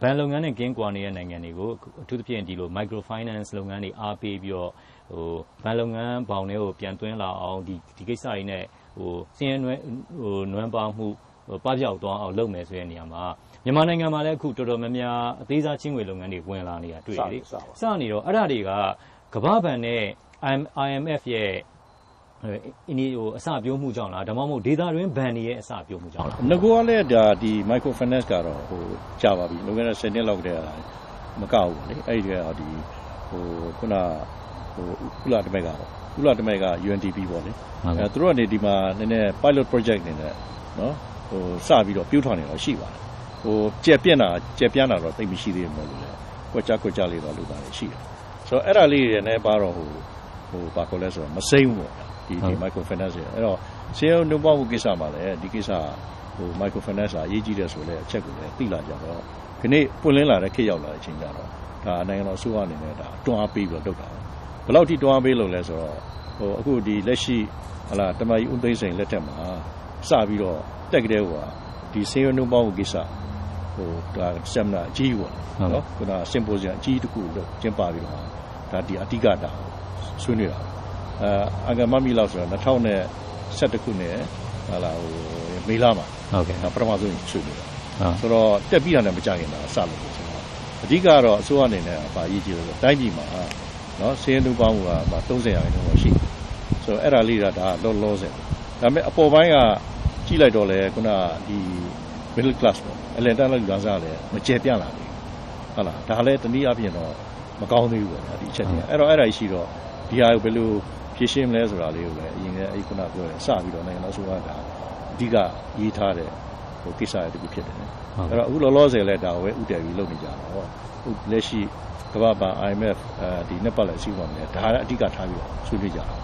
ဘဏ်လုပ်ငန်းနဲ့ကင်းကွာနေတဲ့နိုင်ငံတွေကိုအထူးသဖြင့်ဒီလို micro finance လုပ်ငန်းတွေအားပေးပြီးတော့ဟိုဘဏ်လုပ်ငန်းဘောင်တွေကိုပြန်သွင်းလာအောင်ဒီဒီကိစ္စတွေနဲ့ဟိုစင်းရဲနွဲဟိုနွမ်းပါမှုဟိုပပျောက်သွားအောင်လုပ်မယ်ဆိုတဲ့နေရာမှာမြန်မာနိုင်ငံမှာလည်းအခုတော်တော်များများအသေးစားချင်းငွေလုပ်ငန်းတွေဝင်လာနေတာတွေ့ရတယ်စနေတော့အဲ့ဒါတွေကကမ္ဘာဘဏ်နဲ့ IMF ရဲ့ အင်းဒီဟိုအစပြုံးမှုကြောင့်လားဒါမှမဟုတ်ဒေတာတွင်းဘဏ်တွေရဲ့အစပြုံးမှုကြောင့်လားငကိုကလည်းဒါဒီ micro finance ကတော့ဟိုကြာပါပြီလောကနဲ့10နှစ်လောက်တည်းကမကောက်ဘူးလေအဲ့ဒီကဒီဟိုခုနဟိုကုလတမက်ကကုလတမက်က UNDP ပေါ့လေအဲသူတို့ကနေဒီမှာနည်းနည်း pilot project နေနဲ့နော်ဟိုစပြီးတော့ပြုထောင်နေတော့ရှိပါတယ်ဟိုကြက်ပြက်တာကြက်ပြန်းတာတော့သိမရှိသေးဘူးလို့လေကွက်ကြကွက်ကြလေးတော့လုပ်တာရှိတယ်ဆိုတော့အဲ့ဒါလေးတွေနဲ့ပါတော့ဟိုဟိုဘာခေါ်လဲဆိုတော့မစိမ့်ဘူးပေါ့ ဒီဒီ micro finance တွေအဲ့တော့ဆင်းရဲနှုတ်ပေါက်မှုကိစ္စမှာလည်းဒီကိစ္စဟို micro finance အရေးကြီးတယ်ဆိုလဲအချက်ကိုလည်းသိလာကြတော့ဟခနေ့ပွင့်လင်းလာတဲ့ခေတ်ရောက်လာတဲ့အချိန်ကျတော့ဒါနိုင်ငံတော်အစိုးရအနေနဲ့ဒါတွန်းအားပေးပြီးတော့လုပ်တာဘယ်လောက်ထိတွန်းအားပေးလို့လဲဆိုတော့ဟိုအခုဒီလက်ရှိဟလာတမန်ကြီးဦးသိန်းစိန်လက်ထက်မှာစပြီးတော့တက်ကလေးဟိုဒီစေရနုပေါင်းကိစ္စဟိုဒါဆမ်နာအကြီးပေါ့နော်ခုနစင်ပိုစီယံအကြီးတစ်ခုလို့ကျင်းပပြီးတော့ဒါဒီအတိကတာဆွေးနွေးတာ အဲအကမမီလောက်ဆိုတော့2012ခုနှစ်ဟလာဟိုမေလမှာဟုတ်ကဲ့ဒါပထမဆုံးဆွေးနွေးတာဟုတ်ဆိုတော့တက်ပြီးတာနဲ့မကြခင်တာစလို့ဆိုတော့အဓိကတော့အစိုးရအနေနဲ့အပါရေးကြည့်လို့တိုင်းပြည်မှာနော်စင်းသူပေါင်းက30ရာခိုင်နှုန်းရှိတယ်ဆိုတော့အဲ့ဒါလေးကဒါလောလောဆယ်ဒါပေမဲ့အပေါ်ပိုင်းကကြည့်လိုက်တော့လေခုနဒီ middle class ပေါ့အလယ်တန်းလောက်လူသားလည်းမကျေပြန့်လာဘူးဟုတ်လားဒါလည်းတနည်းအားဖြင့်တော့မကောင်းသေးဘူးပေါ့ဒီအချက်ကြီးအဲ့တော့အဲ့ဒါရှိတော့ဒီဟာကိုဘယ်လို ဖြည့်ရှင်းမလဲဆိုတာလေးကိုလည်းအရင်ကအဲ့ခုနပြောတယ်စပြီးတော့နိုင်ငံတော်အစိုးရကအဓိကရေးထားတဲ့ဟိုကိစ္စတွေတခုဖြစ်တယ်အဲ့တော့အခုလောလောဆယ်လဲဒါကိုပဲဥတည်ပြီးလုပ်နေကြတာဟောအခုလက်ရှိကမ္ဘာ့ဘဏ် IMF အဲဒီနှစ်ပတ်လည်းအစည်းအဝေးနဲ့ဒါလည်းအဓိကထားပြီးတော့ဆွေးနွေးကြတာ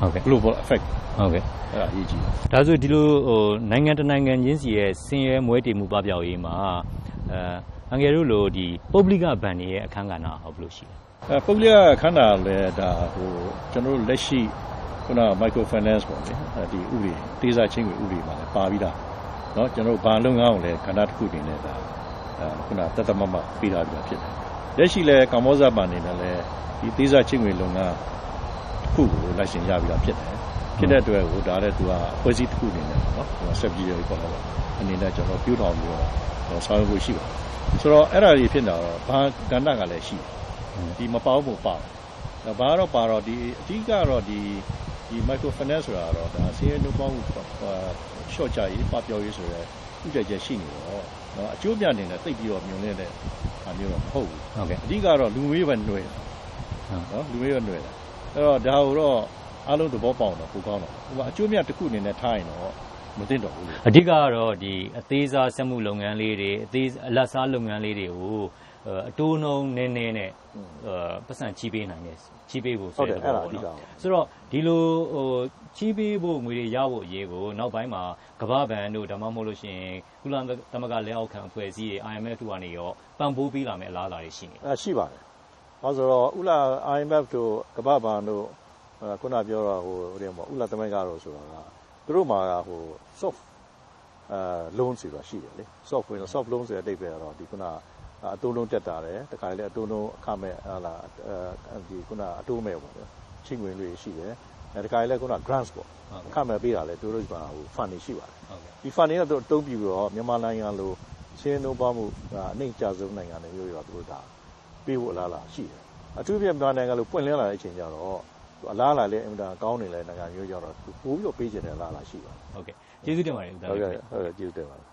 ဟုတ်ကဲ့ global effect ဟုတ်ကဲ့အဲ့ဒါအရေးကြီးတယ်ဒါဆိုဒီလိုဟိုနိုင်ငံတနိုင်ငံချင်းစီရဲ့ဆင်းရဲမွဲတေမှုပပျောက်ရေးမှာအဲအငယ်တို့လိုဒီပုဂ္ဂလိကဘဏ်တွေရဲ့အခန်းကဏ္ဍဟောဘယ်လိုရှိလဲအဲ ပုဂ္ဂလိကခန္ဓာလည်းဒါဟိုကျွန်တော်တို့လက်ရှိခုန micro finance ပေါ့လေအဲဒီဥပဒေတေးစားချင်းတွေဥပဒေမှာလည်းပါပြီးသားเนาะကျွန်တော်တို့ဘာလုပ်ငန်းကိုလည်းခန္ဓာတစ်ခုအနေနဲ့ဒါအဲခုနတသမမပြီးသားပြီးဖြစ်တယ်လက်ရှိလည်းကမ္ဘောဇဘဏ်အနေနဲ့လည်းဒီတေးစားချင်းတွေလုပ်ငန်းတစ်ခုကိုလိုက်ရှင်ရပြီးသားဖြစ်တယ်ဖြစ်တဲ့အတွက်ဟိုဒါလည်းသူကဖွဲ့စည်းတစ်ခုအနေနဲ့เนาะဟို subsidiary ပေါ့လေအနေနဲ့ကျွန်တော်ပြုထောင်ပြီးတော့ဆောင်ရွက်ဖို့ရှိပါတယ်ဆိုတော့အဲ့ဒါကြီးဖြစ်တာတော့ဘာကဏ္ဍကလည်းရှိတယ် ဒီမပေါင်းဖို့ပါဒါဘာတော့ပါတော့ဒီအဓိကတော့ဒီဒီ micro finance ဆိုတာတော့ဒါစီးရဲနှုတ်ပေါင်းရှော့ချရေးပပျောက်ရေးဆိုရဲဥကြချက်ရှိနေတော့နော်အကျိုးပြအနေနဲ့တိတ်ပြီးတော့မြုံနေတဲ့ဟာမျိုးတော့မဟုတ်ဘူး ဟုတ်ကဲ့ အဓိကတော့လူမျိုးပဲຫນွေနော်လူမျိုးပဲຫນွေတယ်အဲ့တော့ဒါကိုတော့အားလုံးသဘောပေါက်တော့ပိုကောင်းတော့ဟိုကအကျိုးမြတစ်ခုအနေနဲ့ထားရင်တော့မသိတော့ဘူးလေ အဓိကကတော့ဒီအသေးစားစက်မှုလုပ်ငန်းလေးတွေအသေးအလတ်စားလုပ်ငန်းလေးတွေကို အဲအတိုးနှုံးနည်းနည်းနဲ့အဲပတ်စံချီးပေးနိုင်တယ်ချီးပေးဖို့ဟုတ်ဆိုတယ်တဲ့အဲ့ဒါပေါ့အဓိကနော်ဆိုတော့ဒီလိုဟိုချီးပေးဖို့ငွေတွေရဖို့အရေးကိုနောက်ပိုင်းမှာကမ္ဘာဘဏ်တို့ဒါမှမဟုတ်လို့ရှိရင်ကုလသမဂ္ဂလက်အောက်ခံအဖွဲ့အစည်းတွေ IMF တို့ကနေရောပံ့ပိုးပေးလာမယ့်အလားအလာတွေရှိနေတယ်အဲရှိပါတယ်။ဘာဆိုတော့ဥလာ IMF တို့ကမ္ဘာ့ဘဏ်တို့အဲခုနပြောတော့ဟိုဟိုပေါ့ဥလာသမဂ္ဂတို့ဆိုတာကသူတို့မှာဟို soft အဲ loan ဆိုတာရှိတယ်လေ soft loan soft loan ဆိုတဲ့အဓိပ္ပာယ်ကတော့ဒီခုန အတိုးလုံးတက်တာတယ်တခါလေအတိုးလုံးအခမဲ့ဟာလာအဲဒီခုနအတိုးမဲ့ပေါ့နော်ချင်းဝင်တွေရှိတယ်အဲတခါလေခုန grants ပေါ့အခမဲ့ပေးတာလေသူတို့ကဟို fund တွေရှိပါတယ်ဟုတ်ကဲ့ဒီ fund တွေကတော့တုံးပြီးတော့မြန်မာနိုင်ငံလိုရှင်းနှုံးပါမှုအနှိမ့်ကြဆုံးနိုင်ငံတွေမျိုးတွေတော့သူတို့ဒါပေးဖို့အလားအလာရှိတယ်အထူးဖြင့်မြန်မာနိုင်ငံလိုပွင့်လင်းလာတဲ့အချိန်ကျတော့အလားအလာလည်းအင်မတန်ကောင်းနေလဲနိုင်ငံမျိုးကြတော့ပို့ပြီးတော့ပေးချင်တဲ့အလားအလာရှိပါတယ်ဟုတ်ကဲ့ကျေးဇူးတင်ပါတယ်ဦးသားဟုတ်လေးကဲ့ဟုတ်ကဲ့ကျေးဇူးတင်ပါတယ်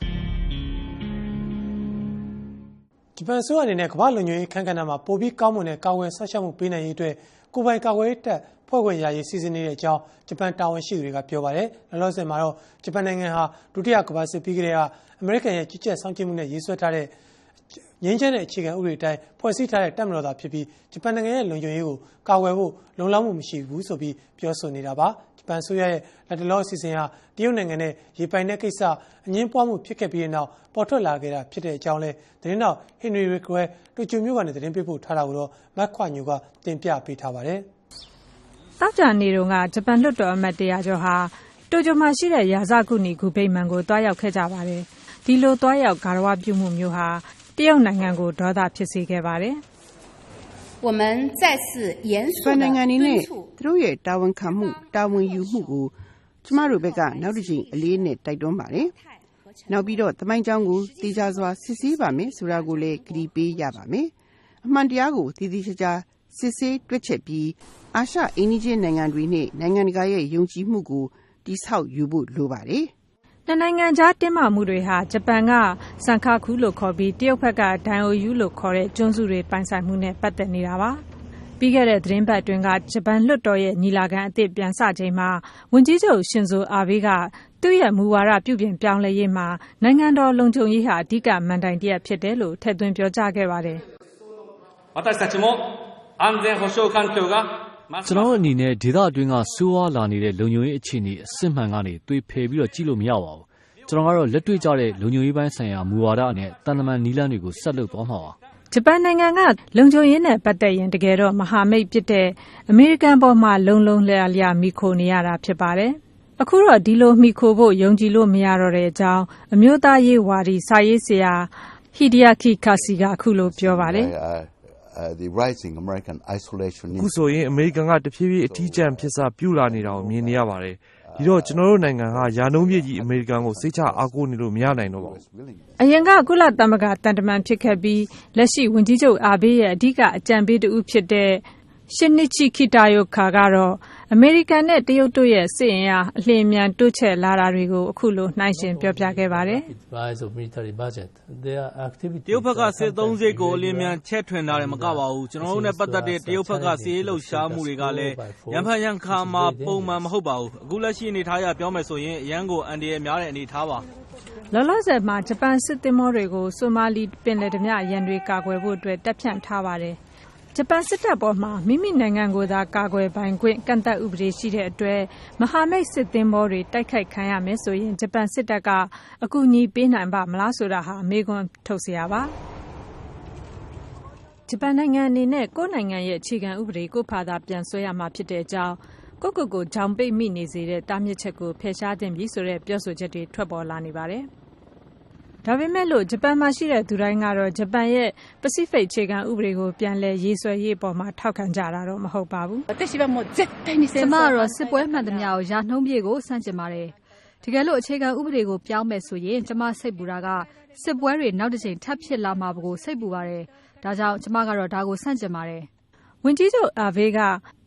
ဂျပန်အစိုးရအနေနဲ့ကမ္ဘာလုံခြုံရေးခန်းကဏ္ဍမှာပိုပြီးကောင်းမွန်တဲ့ကာကွယ်ဆောက်ရှောက်မှုပေးနိုင်ရေးအတွက်ကိုယ်ပိုင်ကာကွယ်ရေးတပ်ဖွဲ့ခွင့်ရရေးစီစဉ်နေတဲ့အကြောင်းဂျပန်တာဝန်ရှိသူတွေကပြောပါတယ်။လောလောဆယ်မှာတော့ဂျပန်နိုင်ငံဟာဒုတိယကမ္ဘာစစ်ပြီးကတည်းကအမေရိကန်ရဲ့ကြီးကြပ်ဆောင်ကျဉ်မှုနဲ့ရေးဆွဲထားတဲ့ငင်းချမ်းတဲ့အခြေခံဥပဒေတိုင်းဖွဲ့စည်းထားတဲ့တပ်မတော်သားဖြစ်ပြီးဂျပန်နိုင်ငံရဲ့လုံခြုံရေးကိုကာကွယ်ဖို့လုံလောက်မှုမရှိဘူးဆိုပြီးပြောဆိုနေတာပါ။ ဂျပန်ဆိုရရဲ့လက်တလောအစီအစဉ်ဟာတရုတ်နိုင်ငံနဲ့ရေပိုင်တဲ့ကိစ္စအငင်းပွားမှုဖြစ်ခဲ့ပြီးတဲ့နောက်ပေါ်ထွက်လာခဲ့တာဖြစ်တဲ့အကြောင်းလဲသတင်းတော့ဟင်နရီရီကွဲတိုကျိုမြို့ကနေသတင်းပေးပို့ထားတာကိုတော့မတ်ခွာညူကတင်ပြပေးထားပါတယ်။သောကြာနေ့တုန်းကဂျပန်လွှတ်တော်အမတ်တရာကျော်ဟာတိုကျိုမှာရှိတဲ့ယာဇကုနီဂူဗိမ္မာန်ကိုသွားရောက်ခဲ့ကြပါတယ်။ဒီလိုသွားရောက်ဂါရဝပြုမှုမျိုးဟာတရုတ်နိုင်ငံကိုဒေါသဖြစ်စေခဲ့ပါတယ်။ 我们再次严 ဂျ 肃 ပန် 地 နိုင်ငံအနေနဲ့ 敦 သူ 促 တို့ရဲ့တာဝန်ခံမှုတာဝန်ယူမှုကိုကျမတို့ဘက်ကနောက်တစ်ချိန်အလေးနဲ့တိုက်တွန်းပါတယ်။နောက်ပြီးတော့တမိုင်းကြောင်းကိုတေချာစွာစစ်ဆေးပါမယ်ဆိုတာကိုလည်းကတိပေးရပါမယ်။အမှန်တရားကိုတည်တည်ချာချာစစ်ဆေးတွက်ချက်ပြီးအာရှအိန္ဒိချင်းနိုင်ငံတွေနဲ့နိုင်ငံတကာရဲ့ယုံကြည်မှုကိုတိဆောက်ယူဖို့လိုပါတယ်။ နှစ်နိုင်ငံကြား တင်းမာမှုတွေဟာ ဂျပန်က "Sankaku" လို့ခေါ်ပြီး တရုတ်ဘက်က "Diaoyu" လို့ခေါ်တဲ့ ကျွန်းစုတွေ ပိုင်ဆိုင်မှုနဲ့ ပတ်သက်နေတာပါ။ပြီးခဲ့တဲ့ သီတင်းပတ်အတွင်းက ဂျပန်လွှတ်တော်ရဲ့ ညီလာခံအသစ် ပြန်စချိန်မှာ ဝန်ကြီးချုပ် ရှင်ဇိုအာဘေးက သူ့ရဲ့ မူဝါဒ ပြုပြင်ပြောင်းလဲရေးမှာ နိုင်ငံတော် လုံခြုံရေးဟာ အဓိက မဏ္ဍိုင်တရပ် ဖြစ်တယ်လို့ ထည့်သွင်း ပြောကြားခဲ့ပါတယ်။"ကျနော်တို့ရဲ့ လုံခြုံရေးဟာ ကျွန်တော်တို့အနေနဲ့ဒေသအတွင်းကဆိုးဝါးလာနေတဲ့လုံခြုံရေးအခြေအနေအစစ်မှန်ကနေသွေဖယ်ပြီးတော့ကြည့်လို့မရပါဘူးကျွန်တော်ကတော့လက်တွေ့ကျတဲ့လုံခြုံရေးပိုင်းဆိုင်ရာမူဝါဒနဲ့တန်တမန်နီလန်းတွေကိုဆက်လုပ်သွားမှာပါဂျပန်နိုင်ငံကလုံခြုံရေးနဲ့ပတ်သက်ရင်တကယ်တော့မဟာမိတ်ဖြစ်တဲ့အမေရိကန်ပေါ်မှာလုံလုံလည်လည်မိခိုနေရတာဖြစ်ပါတယ်။အခုတော့ဒီလိုမိခိုဖို့ယုံကြည်လို့မရတော့တဲ့အကြောင်းအမျိုးသားရေးဝါဒီစာရေးဆရာဟီဒီယာကီကာစီကအခုလိုပြောပါတယ်။ the rising American isolation ခုဆိုရင်အမေရိကန်ကတဖြည်းဖြည်းအထီးကျန်ဖြစ်စာပြုလာနေတာကိုမြင်နေရပါတယ်ဒီတော့ကျွန်တော်တို့နိုင်ငံကယာနှုံးပြည့်ကြီးအမေရိကန်ကိုစိတ်ချအားကိုးနေလို့မရနိုင်တော့ပါဘူးအရင်ကကုလသမဂ္ဂတန်တမန်ဖြစ်ခဲ့ပြီးလက်ရှိဝန်ကြီးချုပ်အာဘေးရဲ့အဓိကအကြံပေးတူဖြစ်တဲ့ရှစ်နှစ်ချီခိတာယိုခါကတော့ အမေရိကန်နဲ့ တရုတ်တို့ရဲ့ စစ်အင်အား အလျင်အမြန် တိုးချဲ့လာတာတွေကို အခုလို နှိုင်းယှဉ်ပြောပြခဲ့ပါတယ်။တရုတ်ဘက်က စစ်သုံးစရိတ်ကို အလျင်အမြန် ချဲ့ထွင်တာတင်မကပါဘူး။ကျနော်တို့နဲ့ပတ်သက်တဲ့ တရုတ်ဘက်က စစ်ရေးလှုပ်ရှားမှုတွေကလည်း ရံဖန်ရံခါမှာ ပုံမှန်မဟုတ်ပါဘူး။အခုလက်ရှိအနေအထားအရ ပြောမယ်ဆိုရင် အရမ်းကို အန္တရာယ်များတဲ့ အနေအထားပါ။လောလောဆယ်မှာ ဂျပန်စစ်သင်္ဘောတွေကို ဆိုမာလီပင်လယ်ဓားပြရန်တွေ ကာကွယ်ဖို့အတွက် တပ်ဖြန့်ထားပါတယ် ဂျပန်စစ်တပ်အပေါ်မှာ မိမိနိုင်ငံကိုသာ ကာကွယ်ပိုင်ခွင့် ကန့်သတ်ဥပဒေရှိတဲ့အတွက် မဟာမိတ်စစ်သင်္ဘောတွေ တိုက်ခိုက်ခံရမယ်ဆိုရင် ဂျပန်စစ်တပ်က အကူအညီပေးနိုင်ပါ့မလားဆိုတာဟာ မေးခွန်းထုတ်စရာပါ။ဂျပန်နိုင်ငံအနေနဲ့ ကိုယ့်နိုင်ငံရဲ့ အခြေခံဥပဒေ ကိုယ့်ဖာသာ ပြန်ဆွဲရမှာဖြစ်တဲ့အကြောင်း ကိုယ့်ကိုယ်ကို ချောင်ပိတ်မိနေစေတဲ့ တားမြစ်ချက်ကို ဖယ်ရှားသင့်ပြီဆိုတဲ့ ပြောဆိုချက်တွေ ထွက်ပေါ်လာနေပါတယ်။ ဒါပေမဲ့လို့ ဂျပန်မှာရှိတဲ့သူတိုင်းကတော့ ဂျပန်ရဲ့ ပစိဖိတ် အခြေခံဥပဒေကို ပြန်လည်ရေးဆွဲရေးအပေါ်မှာ ထောက်ခံကြတာတော့ မဟုတ်ပါဘူး။ကျမကတော့ စစ်ပွဲမှန်သမျှကိုယာနှုံးပြေကို ဆန့်ကျင်ပါတယ်။တကယ်လို့ အခြေခံဥပဒေကို ပြောင်းမယ်ဆိုရင် ကျမစိတ်ပူတာက စစ်ပွဲတွေ နောက်တစ်ချိန်ထပ်ဖြစ်လာမှာကို စိတ်ပူပါတယ်။ဒါကြောင့် ကျမကတော့ ဒါကို ဆန့်ကျင်ပါတယ်။ဝန်ကြီးချုပ်အာဘေးက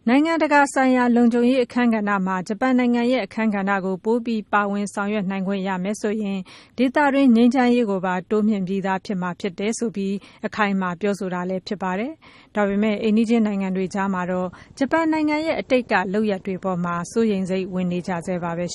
နိုင်ငံတကာဆိုင်ရာ လုံခြုံရေးအခန်းကဏ္ဍမှာ ဂျပန်နိုင်ငံရဲ့ အခန်းကဏ္ဍကို ပိုပြီး ပါဝင်ဆောင်ရွက်နိုင်ခွင့်ရမယ်ဆိုရင် ဒေသတွင်း ငြိမ်းချမ်းရေးကိုပါ တိုးမြှင့်ပြီးသား ဖြစ်မှာဖြစ်တယ်ဆိုပြီး အခိုင်အမာ ပြောဆိုတာလည်း ဖြစ်ပါတယ်။ဒါပေမဲ့ အိမ်နီးချင်းနိုင်ငံတွေကြားမှာတော့ ဂျပန်နိုင်ငံရဲ့ အတိတ်က လုပ်ရပ်တွေအပေါ်မှာ စိုးရိမ်စိတ်ဝင်နေကြဆဲပါပဲ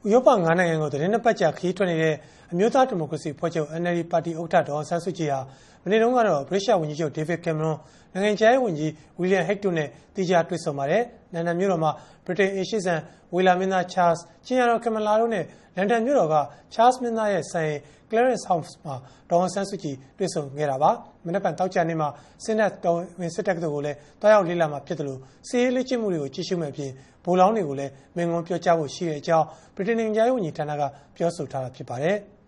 ရှင်။ခုဆက်လက်ပြီးသတင်းကျဉ်းချုပ်ကိုတင်ဆက်ပါမယ်ရှင်။ဥရောပ၅နိုင်ငံကိုသတင်းနှစ်ပတ်ကြာခရီးထွက်နေတဲ့ အမျိုးသားဒီမိုကရေစီဖွဲ့ချုပ် NLD ပါတီဥက္ကဋ္ဌဒေါ်အောင်ဆန်းစုကြည်ဟာမနေ့တုန်းကတော့ဗြိတိရှဝန်ကြီးချုပ်ဒေးဗစ်ကင်မရွန်နိုင်ငံခြားရေးဝန်ကြီးဝီလီယံဟိတ်တို့နဲ့တီကြားတွေ့ဆုံပါတယ်။လန်ဒန်မြို့တော်မှာဗြိတိန်အေရှိဇန်ဝေလာမင်းသားချားစ်၊ချင်းရတော်ကင်မလာတို့နဲ့လန်ဒန်မြို့တော်ကချားစ်မင်းသားရဲ့ဆိုင် Clarence House မှာဒေါ်အောင်ဆန်းစုကြည်တွေ့ဆုံခဲ့တာပါ။မနေ့ကတောက်ကြနေမှာစင်နက်တော်ဝင်စစ်တပ်ကကိုလည်းတွားရောက်လေ့လာမှာဖြစ်တယ်လို့စီးရေးလေ့ကျင့်မှုတွေကိုကြည့်ရှုမဲ့အပြင်ဗိုလ်လောင်းတွေကိုလည်းမင်္ဂွန်ပြောကြားဖို့ရှိတဲ့အကြောင်းဗြိတိန်နိုင်ငံရေးဝန်ကြီးဌာနကပြောဆိုထားတာဖြစ်ပါတယ်။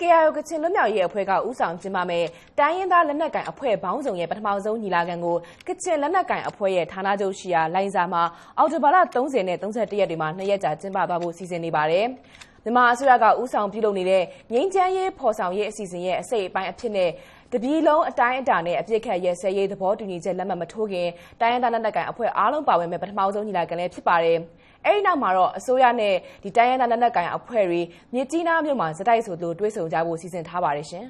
KIO ကချင်လွတ်မြောက်ရေးအဖွဲ့ကဦးဆောင်ကျင်းပမဲ့တိုင်းရင်းသားလက်နက်ကိုင်အဖွဲ့ပေါင်းစုံရဲ့ပထမဆုံးညီလာခံကိုကချင်လက်နက်ကိုင်အဖွဲ့ရဲ့ဌာနချုပ်ရှိရာလိုင်ဇာမှာအော်တိုဘာလ30နဲ့31ရက်တွေမှာနှစ်ရက်ကြာကျင်းပသွားဖို့စီစဉ်နေပါတယ်။မြန်မာအစိုးရကဦးဆောင်ပြုလုပ်နေတဲ့ငြိမ်းချမ်းရေးဖော်ဆောင်ရေးအစီအစဉ်ရဲ့အစိတ်အပိုင်းအဖြစ်နဲ့တပြည်လုံးအတိုင်းအတာနဲ့အပြစ်ခတ်ရဲဆဲရေးသဘောတူညီချက်လက်မှတ်မထိုးခင်တိုင်းရင်းသားလက်နက်ကိုင်အဖွဲ့အားလုံးပါဝင်မဲ့ပထမဆုံးညီလာခံလည်းဖြစ်ပါတယ်။ အဲဒီနောက်မှာတော့အစိုးရနဲ့ဒီတိုင်းရင်းသားလက်နက်ကိုင်အဖွဲ့တွေမြစ်ကြီးနားမြို့မှာစတိုက်ဆိုလို့တွဲဆုံကြဖို့စီစဉ်ထားပါတယ်ရှင်။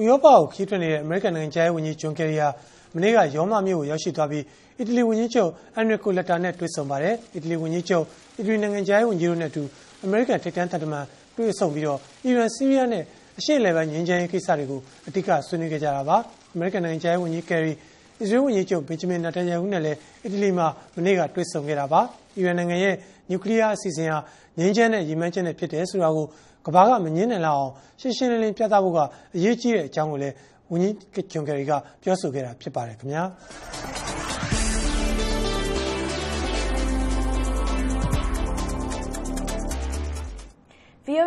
ဥရောပကိုခီးထွက်နေတဲ့အမေရိကန်နိုင်ငံခြားရေးဝန်ကြီးဂျွန်ကယ်ရီဟာမနေ့ကရောမမြို့ကိုရောက်ရှိသွားပြီးအီတလီဝန်ကြီးချုပ်အန်ရီကိုလက်တာနဲ့တွေ့ဆုံပါတယ်။အီတလီဝန်ကြီးချုပ်အီတလီနိုင်ငံခြားရေးဝန်ကြီးတို့နဲ့အတူအမေရိကန်ထိပ်တန်းသံတမန်တွေ့ဆုံပြီးတော့အီရန်၊ဆီးရီးယားနဲ့အရှေ့အလယ်ပိုင်းငြိမ်းချမ်းရေးကိစ္စတွေကိုအဓိကဆွေးနွေးခဲ့ကြတာပါ။အမေရိကန်နိုင်ငံခြားရေးဝန်ကြီးကယ်ရီ အစ္စရေးဝန်ကြီးချုပ်ဘင်ဂျမင်နာတန်ယာဟုနဲ့လည်းအီတလီမှာမနေ့ကတွေ့ဆုံခဲ့တာပါ။အီရန်နိုင်ငံရဲ့နျူကလ িয়ার အစီအစဉ်ဟာငြိမ်းချမ်းတဲ့ရည်မှန်းချက်နဲ့ဖြစ်တယ်ဆိုတာကိုကမ္ဘာကမငြင်းနိုင်လောက်အောင်ရှင်းရှင်းလင်းလင်းပြသဖို့ကအရေးကြီးတဲ့အကြောင်းကိုလည်းဝန်ကြီးဂျွန်ကယ်ရီကပြောဆိုခဲ့တာဖြစ်ပါတယ်ခင်ဗျာ။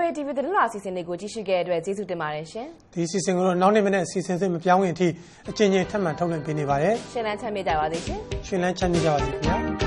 VOA TV သတင်းလာအစီအစဉ်လေးကိုကြည့်ရှုခဲ့တဲ့အတွက်ကျေးဇူးတင်ပါတယ်ရှင်။ဒီအစီအစဉ်ကိုတော့နောက်နေ့မနေ့အစီအစဉ်သစ်မပြောင်းခင်အထိအချိန်ချင်းထပ်မံထုတ်လွှင့်ပေးနေပါတယ်။ရှင်လန်းချမ်းမြေ့ကြပါစေရှင်။ရှင်လန်းချမ်းမြေ့ကြပါစေခင်ဗျာ။